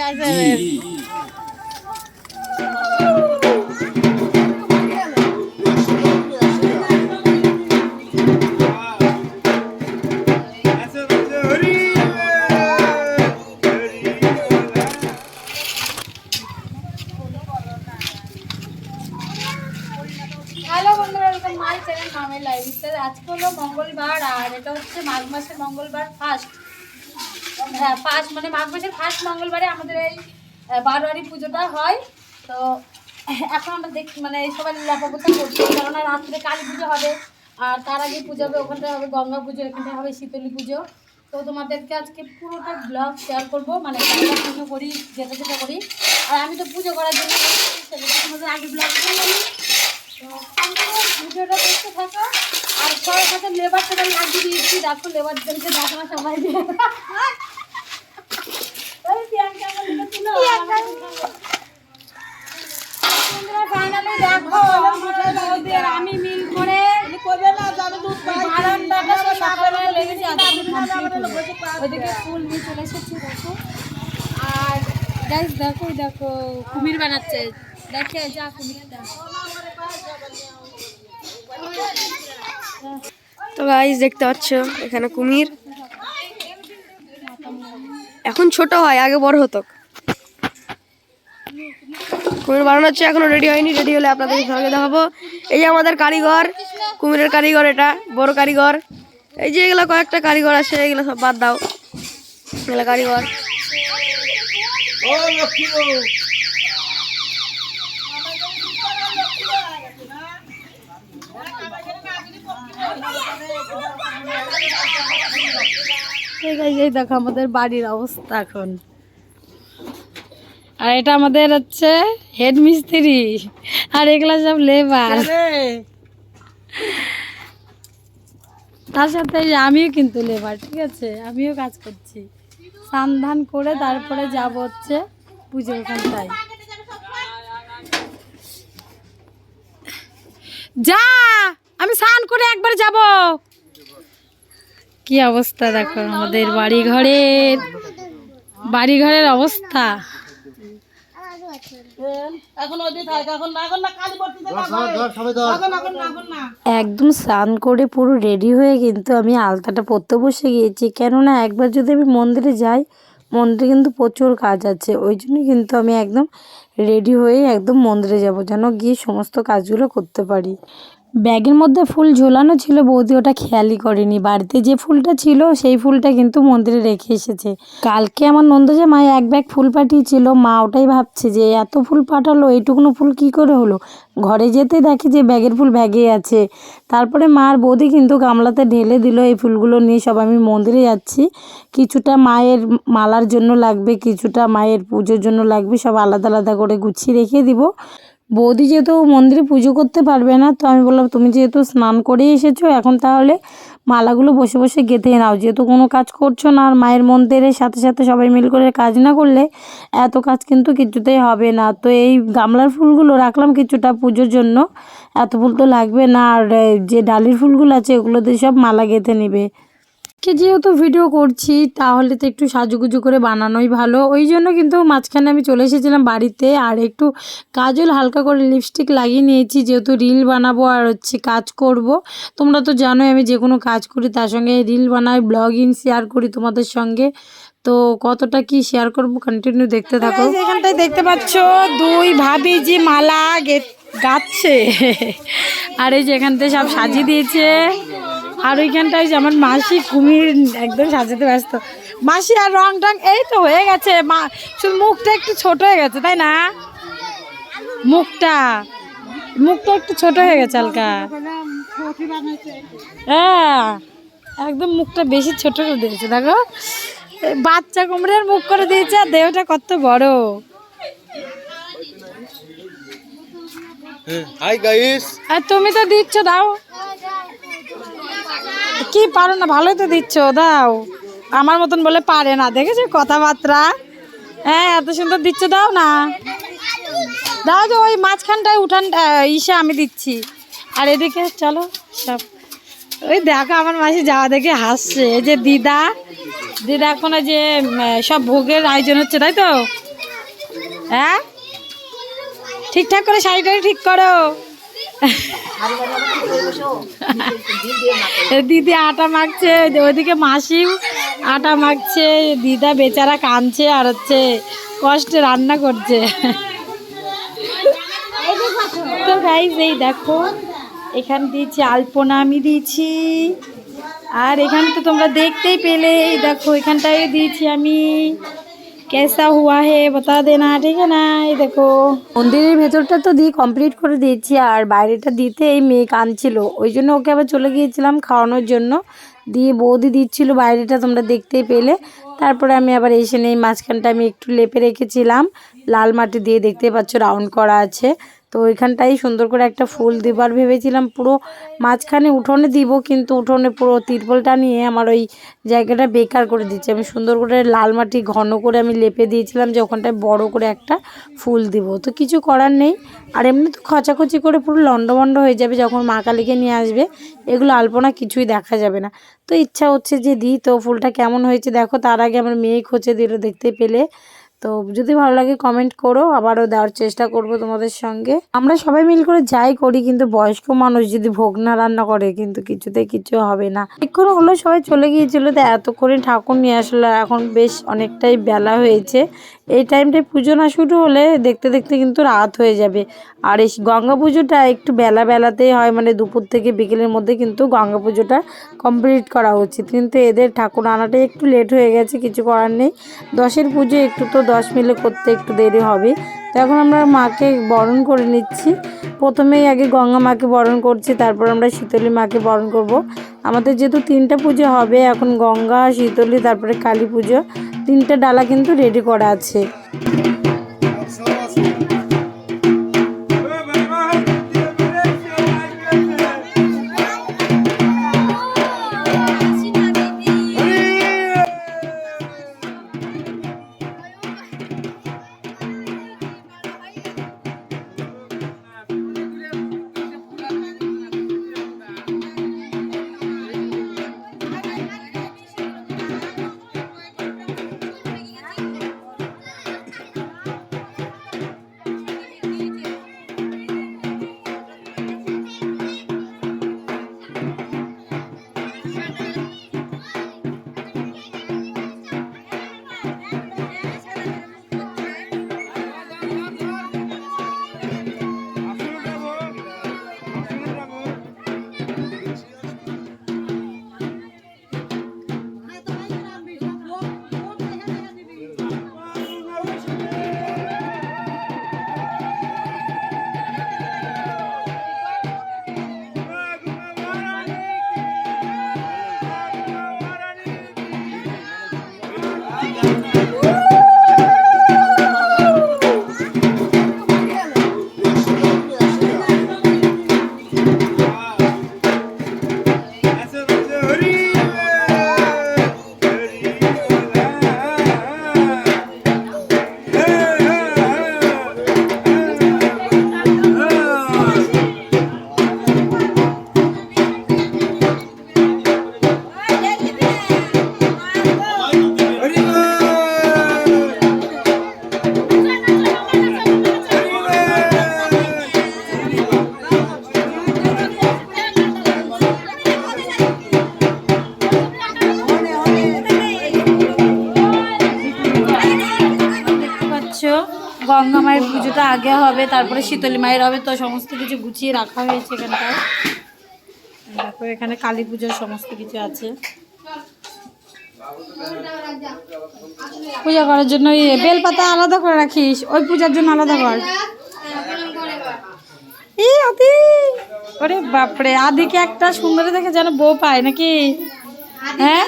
Welcome my channel মামের lifestyle আজকে হলো মঙ্গলবার আর এটা হচ্ছে মাঘ মাসের মঙ্গলবার ফার্স্ট হ্যাঁ ফার্স্ট মানে মাঘ মাসের ফার্স্ট মঙ্গলবারে আমাদের এই বারোয়ারি পুজোটা হয়। তো, এখন আমরা দেখ মানে সবাই লেখাপড়া করছি, কেননা রাত্রে কালী পুজো হবে, আর তার আগে পুজো হবে, ওখানটায় হবে গঙ্গা পুজো, এখানটায় হবে শীতলী পুজো। তো তোমাদেরকে আজকে পুরোটা ব্লগ শেয়ার করব মানে পুজো করি, যেটা যেটা করি। আর আমি তো পুজো করার জন্য তোমাদের আগে ব্লগ করলাম দেখতে থাকো, আর সবার সাথে লেবার টেবার লাগিয়ে দিয়েছি, দেখো লেবারদেরকে দেখানো সময় দিয়ে। ওই আমি মিল করে বারান্দাটা লেগেছি, আজকে complete হলো। ওইদিকে ফুল নিয়ে চলে এসেছি দেখো। আর গাইস দেখো দেখো কুমির বানাচ্ছে। দেখে যা কুমিরটা তো গাইস দেখতে পাচ্ছ এখানে কুমির। এখন ছোট হয়, আগে বড় হতো। কুমির বানানো হচ্ছে, এখনও রেডি হয়নি রেডি হলে আপনাদের সঙ্গে দেখাবো। এই যে আমাদের কারিগর, কুমিরের কারিগর এটা, বড় কারিগর। এই যে এগুলো কয়েকটা কারিগর আছে, এগুলো সব বাদ দাও। এগুলো কারিগর। এই দেখো আমাদের বাড়ির অবস্থা এখন। আর এটা আমাদের হচ্ছে হেড মিস্ত্রি আর এগুলা সব লেবার তার সাথে আমিও কিন্তু লেবার ঠিক আছে? আমিও কাজ করছি। স্নান ধান করে তারপরে যাব হচ্ছে পুজো ওখানটায়। যা! আমি স্নান করে একবার যাব। কি অবস্থা দেখো আমাদের বাড়ি ঘরের বাড়ি ঘরের অবস্থা একদম স্নান করে পুরো রেডি হয়ে কিন্তু আমি আলতাটা পরতে বসে গিয়েছি। কেননা একবার যদি আমি মন্দিরে যাই মন্দিরে কিন্তু প্রচুর কাজ আছে। ওই জন্য কিন্তু আমি একদম রেডি হয়ে একদম মন্দিরে যাব যেন গিয়ে সমস্ত কাজগুলো করতে পারি। ব্যাগের মধ্যে ফুল ঝোলানো ছিল, বৌদি ওটা খেয়ালই করেনি। বাড়িতে যে ফুলটা ছিল, সেই ফুলটা কিন্তু মন্দিরে রেখে এসেছে। কালকে আমার নন্দ যে মা এক ব্যাগ ফুল পাঠিয়েছিল, মা ওটাই ভাবছে যে এত ফুল পাঠালো, এইটুকুনো ফুল কি করে হলো? ঘরে যেতে দেখে যে ব্যাগের ফুল ব্যাগে আছে। তারপরে মা আর বৌদি কিন্তু গামলাতে ঢেলে দিল, এই ফুলগুলো নিয়ে সব আমি মন্দিরে যাচ্ছি। কিছুটা মায়ের মালার জন্য লাগবে, কিছুটা মায়ের পুজোর জন্য লাগবে, সব আলাদা আলাদা করে গুছিয়ে রেখে দিব। বৌদি যেহেতু মন্দিরে পুজো করতে পারবে না, তো আমি বললাম, তুমি যেহেতু স্নান করে এসেছ, এখন তাহলে মালাগুলো বসে বসে গেঁথে নাও। যেহেতু কোনো কাজ করছ না, আর মায়ের মন্দিরের সাথে সাথে সবাই মিল করে কাজ না করলে এত কাজ কিন্তু কিছুতেই হবে না। তো এই গামলার ফুলগুলো রাখলাম কিছুটা পুজোর জন্য। এত ফুল তো লাগবে না, আর যে ডালির ফুলগুলো আছে ওগুলো দিয়ে সব মালা গেঁথে নেবে। কে যেহেতু ভিডিও করছি, তাহলে তো একটু সাজুগুজু করে বানানোই ভালো। ওই জন্য কিন্তু মাঝখানে আমি চলে এসেছিলাম বাড়িতে আর একটু কাজল হালকা করে লিপস্টিক লাগিয়ে নিয়েছি, যেহেতু রিল বানাবো আর হচ্ছে কাজ করব। তোমরা তো জানোই আমি যে কোনো কাজ করি, তার সঙ্গে রিল বানাই ব্লগিং শেয়ার করি তোমাদের সঙ্গে। তো কতটা কি শেয়ার করব? কন্টিনিউ দেখতে থাকো। এখানটায় দেখতে পাচ্ছ দুই ভাবি যে মালা গাচ্ছে। আর এই যে এখানটায় সব সাজিয়ে দিয়েছে। আর ওইখানটায় যে আমার মাসি কুমির একদম সাজাতে ব্যস্ত। মাসি আর রং টং এই তো হয়ে গেছে। মা শুধু মুখটা একটু ছোট হয়ে গেছে তাই না? মুখটা। মুখটা একটু ছোট হয়ে গেছে হালকা। হ্যাঁ একদম মুখটা বেশি ছোট করে দিয়েছে দেখো। বাচ্চা কুমড়ের মুখ করে দিয়েছে আর দেহটা কত বড়। হাই গাইস আর তুমি তো দিচ্ছ দাও। কি পারো না ভালোই তো দিচ্ছ দাও। আমার মতন বলে পারে না দেখেছ কথাবার্তা? হ্যাঁ এত সুন্দর দিচ্ছ দাও না। দাও তো ওই মাঝখানটায় উঠান ইসে আমি দিচ্ছি। আর এদিকে চলো সব। ওই দেখো আমার মাসি যাওয়া দেখে হাসছে। এই যে দিদা দিদা এখন যে সব ভোগের আয়োজন হচ্ছে, তাই তো? হ্যাঁ? ঠিকঠাক করে শাড়িটা ঠিক করো। দিদি আটা মাখছে ওইদিকে মাসিও আটা মাখছে, দিদা বেচারা কাঁদছে আর হচ্ছে কষ্টে রান্না করছে। তো গাইজ এই দেখো। এখানে দিয়েছি আলপনা, আমি দিয়েছি। আর এখানে তো তোমরা দেখতেই পেলে দেখো, এখানটায় দিয়েছি আমি কেসা হুয়া হে, বতা দেনা, ঠিক না? এই দেখো। মন্দিরের ভেতরটা তো দিয়ে কমপ্লিট করে দিয়েছি, আর বাইরেটা দিতে এই মেয়ে কাঁদছিল। ওই জন্য ওকে আবার চলে গিয়েছিলাম খাওয়ানোর জন্য। দিয়ে বৌদি দিচ্ছিল বাইরেটা, তোমরা দেখতেই পেলে। তারপরে আমি আবার এসে নেই, মাঝখানটা আমি একটু লেপে রেখেছিলাম। লাল মাটি দিয়ে দেখতে পাচ্ছ, রাউন্ড করা আছে। তো ওইখানটাই সুন্দর করে একটা ফুল দেবার ভেবেছিলাম। পুরো মাঝখানে উঠোনে দিব, কিন্তু উঠোনে পুরো তিরপলটা নিয়ে আমার ওই জায়গাটা বেকার করে দিচ্ছে। আমি সুন্দর করে লাল মাটি ঘন করে আমি লেপে দিয়েছিলাম যে ওখানটায় বড় করে একটা ফুল দিব। তো কিছু করার নেই। আর এমনি তো খচাখচি করে পুরো লন্ডমন্ড হয়ে যাবে যখন মা কালীকে নিয়ে আসবে। এগুলো আলপনা কিছুই দেখা যাবে না। তো ইচ্ছা হচ্ছে যে দিই। তো ফুলটা কেমন হয়েছে দেখো, তার আগে আমার মেয়ে খোঁচে দিল দেখতে পেলে। তো যদি ভালো লাগে কমেন্ট করো, আবারও দেওয়ার চেষ্টা করব তোমাদের সঙ্গে। আমরা সবাই মিল করে যাই করি, কিন্তু বয়স্ক মানুষ যদি ভোগ না রান্না করে, কিন্তু কিছুতে কিছু হবে না। এক্ষণ হলো সবাই চলে গিয়েছিল, তো এতক্ষণে ঠাকুর নিয়ে আসলো, এখন বেশ অনেকটাই বেলা হয়েছে। এই টাইমটায় পুজো না শুরু হলে দেখতে দেখতে কিন্তু রাত হয়ে যাবে। আর এই গঙ্গা পুজোটা একটু বেলা বেলাতেই হয় মানে দুপুর থেকে বিকেলের মধ্যে কিন্তু গঙ্গা পুজোটা কমপ্লিট করা উচিত। কিন্তু এদের ঠাকুর আনাটাই একটু লেট হয়ে গেছে, কিছু করার নেই। দশের পুজো একটু তো দশ মিলে করতে একটু দেরি হবে। এখন আমরা মাকে বরণ করে নিচ্ছি প্রথমেই আগে গঙ্গা মাকে বরণ করছি, তারপর আমরা শীতলী মাকে বরণ করব। আমাদের যেহেতু তিনটা পুজো হবে, এখন গঙ্গা, শীতলী, তারপরে কালী পুজো, তিনটা ডালা কিন্তু রেডি করা আছে তারপরে শীতলী মায়ের হবে তো সমস্ত কিছু গুছিয়ে রাখা হয়েছে এখানটায়। দেখো এখানে কালী পুজোর সমস্ত কিছু আছে। পূজা করার জন্য বেলপাতা আলাদা করে রাখিস ওই পূজার জন্য আলাদা কর। এই আদি ওরে বাপরে আদিকে একটা সুন্দর দেখে যেন বউ পায় নাকি? হ্যাঁ?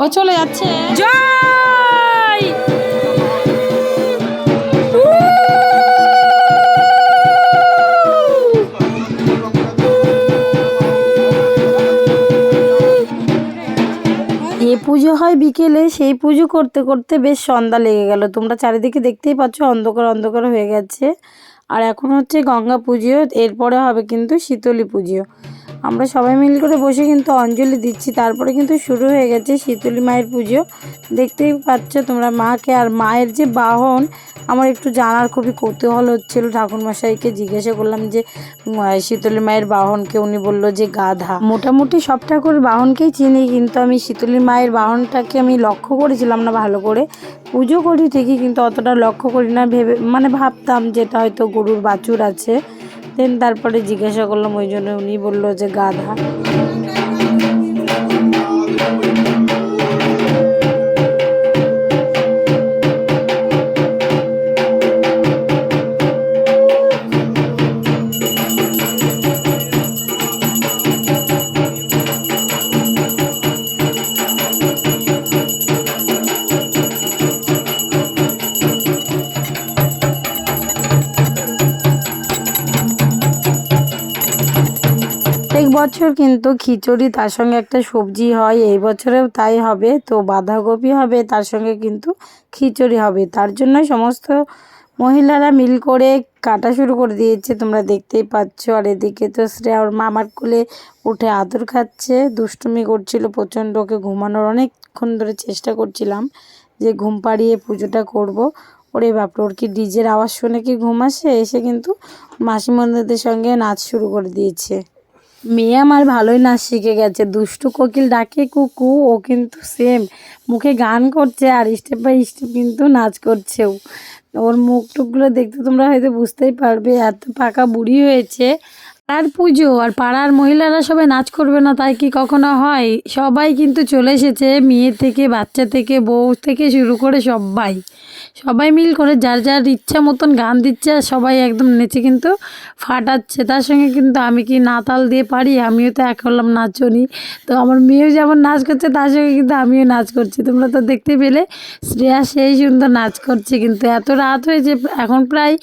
ও চলে যাচ্ছে। জয়! যে পুজো হয় বিকেলে, সেই পুজো করতে করতে বেশ সন্ধ্যা লেগে গেল। তোমরা চারিদিকে দেখতেই পাচ্ছ অন্ধকার অন্ধকার হয়ে গেছে। আর এখন হচ্ছে গঙ্গা পুজো, এরপরে হবে কিন্তু শীতলী পুজো। আমরা সবাই মিল করে বসে কিন্তু অঞ্জলি দিচ্ছি। তারপরে কিন্তু শুরু হয়ে গেছে শীতলী মায়ের পুজো। দেখতেই পাচ্ছ তোমরা মাকে আর মায়ের যে বাহন, আমার একটু জানার খুবই কৌতূহল হচ্ছিল। ঠাকুরমশাইকে জিজ্ঞাসা করলাম যে শীতলী মায়ের বাহনকে। উনি বলল যে, গাধা। মোটামুটি সব ঠাকুর বাহনকেই চিনি, কিন্তু আমি শীতলী মায়ের বাহনটাকে আমি লক্ষ্য করেছিলাম না ভালো করে। পুজো করি ঠিকই, কিন্তু অতটা লক্ষ্য করি না। ভেবে মানে ভাবতাম যেটা হয়তো গরুর বাছুর আছে। দেন তারপরে জিজ্ঞাসা করলাম ওই জন্য উনি বলল যে গাধা। বছর কিন্তু খিচুড়ি তার সঙ্গে একটা সবজি হয়, এই বছরেও তাই হবে। তো বাঁধাকপি হবে, তার সঙ্গে কিন্তু খিচুড়ি হবে। তার জন্য সমস্ত মহিলারা মিল করে কাটা শুরু করে দিয়েছে, তোমরা দেখতেই পাচ্ছ। আর এদিকে তো শ্রেয়া ওর মামার কোলে উঠে আদর খাচ্ছে। দুষ্টুমি করছিল প্রচণ্ড, ওকে ঘুমানোর অনেকক্ষণ ধরে চেষ্টা করছিলাম যে ঘুম পাড়িয়ে পুজোটা করব। ওরে বাপরে, ওর কি ডিজের আওয়াজ শুনে কি ঘুম আসে? এসে কিন্তু মাসিমন্দিরদের সঙ্গে নাচ শুরু করে দিয়েছে। মেয়ে আমার ভালোই নাচ শিখে গেছে। দুষ্টু কোকিল ডাকে কুকু, ও কিন্তু সেম মুখে গান করছে আর স্টেপ বাই স্টেপ কিন্তু নাচ করছেও। ওর মুখ টুকগুলো দেখতে তোমরা হয়তো বুঝতেই পারবে, এত পাকা বুড়ি হয়েছে। আর পুজো আর পাড়ার মহিলারা সবাই নাচ করবে না, তাই কি কখনো হয়? সবাই কিন্তু চলে এসেছে, মেয়ে থেকে, বাচ্চা থেকে, বউ থেকে শুরু করে সবাই। সবাই মিল করে যার যার ইচ্ছা মতন গান দিচ্ছে আর সবাই একদম নেচে কিন্তু ফাটাচ্ছে। তার সঙ্গে কিন্তু আমি কি নাতাল দিয়ে পারি? আমিও তো এক হলাম নাচনি। তো আমার মেয়েও যেমন নাচ করছে, তার সঙ্গে কিন্তু আমিও নাচ করছি। তোমরা তো দেখতে পেলে, শ্রেয়া সেই সুন্দর নাচ করছে কিন্তু এত রাত হয়েছে, এখন প্রায়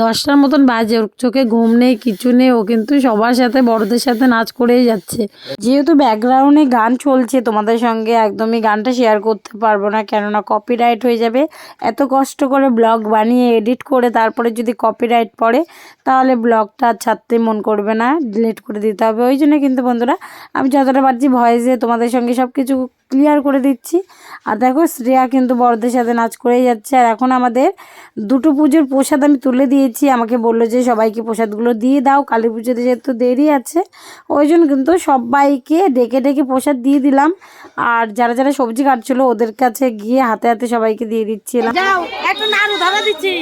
দশটার মতন বাজে। চোখে ঘুম নেই, কিছু নেই ও কিন্তু সবার সাথে, বড়দের সাথে নাচ করেই যাচ্ছে। যেহেতু ব্যাকগ্রাউন্ডে গান চলছে, তোমাদের সঙ্গে একদমই গানটা শেয়ার করতে পারব না, কেননা কপিরাইট হয়ে যাবে। এত কষ্ট করে ব্লগ বানিয়ে এডিট করে তারপরে যদি কপিরাইট পড়ে, তাহলে ব্লগটা ছাড়তে মন করবে না ডিলিট করে দিতে হবে। ওই জন্য কিন্তু বন্ধুরা, আমি যতটা পারছি ভয়েসে তোমাদের সঙ্গে সব কিছু ক্লিয়ার করে দিচ্ছি। আর দেখো, শ্রেয়া কিন্তু বড়দের সাথে নাচ করেই যাচ্ছে। আর এখন আমাদের দুটো পুজোর প্রসাদ আমি তুলে দিয়েছি। আমাকে বলল যে, সবাইকে প্রসাদগুলো দিয়ে দাও কালী পুজোতে যেহেতু দেরি আছে ওই জন্য কিন্তু সবাইকে ডেকে ডেকে প্রসাদ দিয়ে দিলাম। আর যারা যারা সবজি কাটছিল ওদের কাছে গিয়ে হাতে হাতে সবাইকে দিয়ে দিচ্ছিলাম। যাও একটা নাড়ু ধরা দিচ্ছি।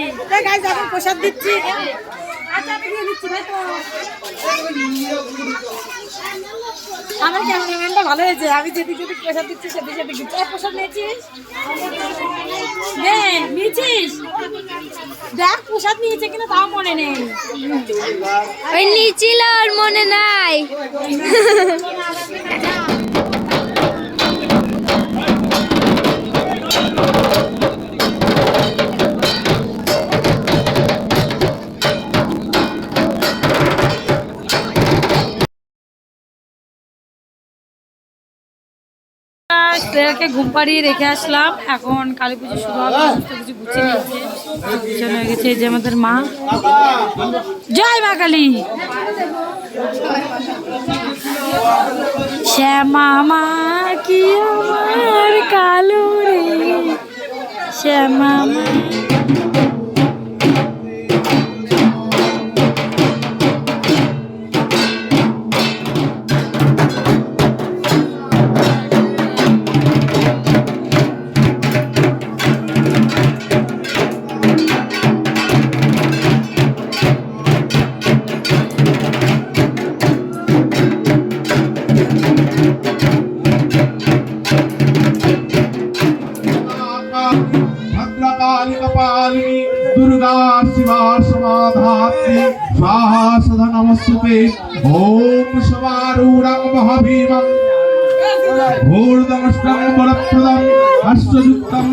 গাইজ এখন প্রসাদ দিচ্ছি। আমার ক্যামেরাম্যানটা ভালো হয়েছে। আমি যেদিক যেদিক প্রসাদ দিচ্ছি সেদিক সেদিক দিচ্ছি। এই প্রসাদ নিয়েছিস? নিয়েছিস? দেখ প্রসাদ নিয়েছে কিনা তাও মনে নেই। ওই নিচিল আর মনে নাই। শ্রেয়াকে ঘুম পাড়িয়ে রেখে আসলাম। এখন কালী পুজো শুরু হবে, সমস্ত কিছু গুছিয়ে নিয়েছে। হয়ে গেছে যে আমাদের মা। জয় মা কালী। শ্যামা মা, কি আমার কালো রে। শ্যামা মা। स्वाहा सदा नमस्ते ओम समारूढं महाभीमं घोरदमष्टं वरप्रदम् अष्टयुक्तं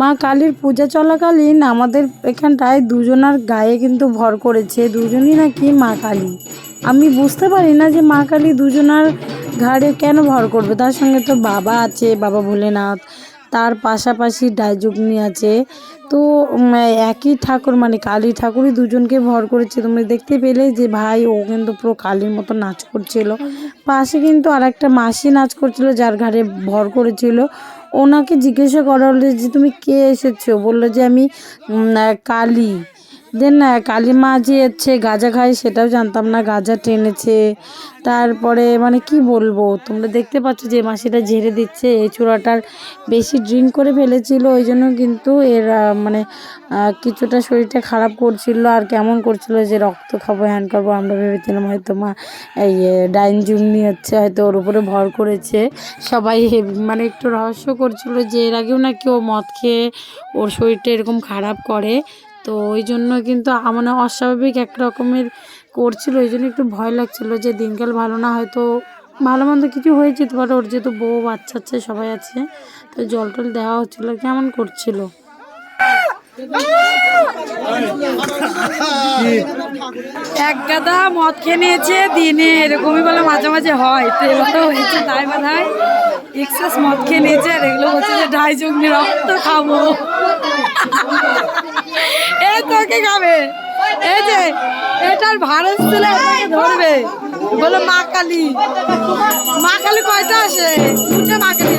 মা কালীর পূজা চলাকালীন আমাদের এখানটায় দুজনার গায়ে কিন্তু ভর করেছে, দুজনই নাকি মা কালী। আমি বুঝতে পারি না যে মা কালী দুজনার ঘাড়ে কেন ভর করবে, তার সঙ্গে তো বাবা আছে, বাবা ভোলেনাথ, তার পাশাপাশি ডাইজুগনি আছে। তো একই ঠাকুর মানে কালী ঠাকুরই দুজনকে ভর করেছে, তোমরা দেখতে পেলে যে ভাই, ও কিন্তু পুরো কালীর মতো নাচ করছিল। পাশে কিন্তু আর একটা মাসি নাচ করছিল, যার ঘাড়ে ভর করেছিল। ওনাকে জিজ্ঞাসা করা হলো যে তুমি কে এসেছ? বলল যে আমি কালী। দেন না কালীমা যে হচ্ছে গাঁজা খায় সেটাও জানতাম না, গাঁজা টেনেছে। তারপরে মানে কি বলব, তোমরা দেখতে পাচ্ছ যে মাসিটা ঝেড়ে দিচ্ছে, এই চূড়াটার বেশি ড্রিঙ্ক করে ফেলেছিল, ওই জন্য কিন্তু এর মানে কিছুটা শরীরটা খারাপ করছিল আর কেমন করছিল যে রক্ত খাব, হ্যান খাব আমরা ভেবেছিলাম হয়তো মা, এই ডাইন জুমনি হচ্ছে হয়তো ওর উপরে ভর করেছে। সবাই মানে একটু রহস্য করছিল যে এর আগেও নাকি ও মদ খেয়ে ওর শরীরটা এরকম খারাপ করে। তো ওই জন্য কিন্তু মানে অস্বাভাবিক এক রকমের করছিল, ওই জন্য একটু ভয় লাগছিল যে দিনকাল ভালো না হয়তো ভালো মন্দ কিছু হয়ে যেতে পারে, ওর যেহেতু বউ বাচ্চা আছে, সবাই আছে, তো জল টল দেওয়া হচ্ছিল, কেমন করছিল? এক গাদা মদ খেয়ে নিয়েছে, দিনে এরকমই বলে মাঝে মাঝে হয়, তো এবারও হয়েছে তাই বা তাই এক্সেস মদ খেয়ে নিয়েছে, আর এগুলো বলছে যে জঙ্গি রক্ত খাব। তোকে খাবে এই যে, এটার ভারত এটাকে ধরবে। বলো মা কালী। মা কালী কয়টা আসে? দুটো মা কালী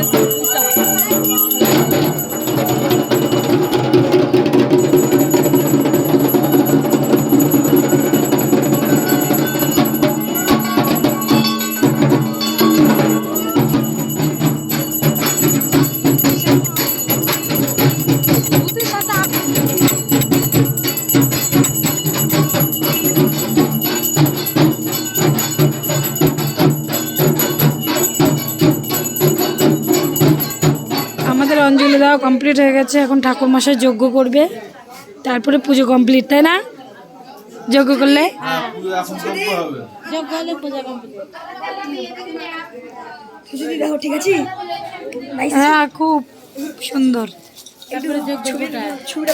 দেওয়া কমপ্লিট হয়ে গেছে এখন ঠাকুর মশাই যজ্ঞ করবে। তারপরে পুজো কমপ্লিট তাই না? যজ্ঞ করলে? হ্যাঁ খুব সুন্দর।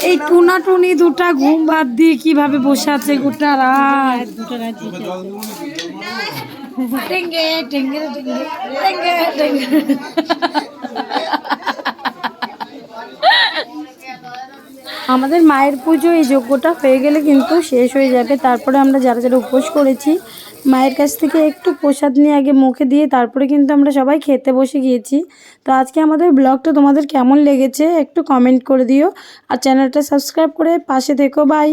এই টুনা টুনি দুটা ঘুম বাদ দিয়ে কীভাবে বসে আছে গোটা রাত? টেঙ্গে টেঙ্গে টেঙ্গে টেঙ্গে টেঙ্গে। আমাদের মায়ের পুজো এই যজ্ঞটা হয়ে গেলে কিন্তু শেষ হয়ে যাবে। তারপরে আমরা যারা যারা উপোস করেছি, মায়ের কাছ থেকে একটু প্রসাদ নিয়ে আগে মুখে দিয়ে তারপরে কিন্তু আমরা সবাই খেতে বসে গিয়েছি। তো আজকে আমাদের ব্লগটা তোমাদের কেমন লেগেছে একটু কমেন্ট করে দিও। আর চ্যানেলটা সাবস্ক্রাইব করে পাশে থেকো বাই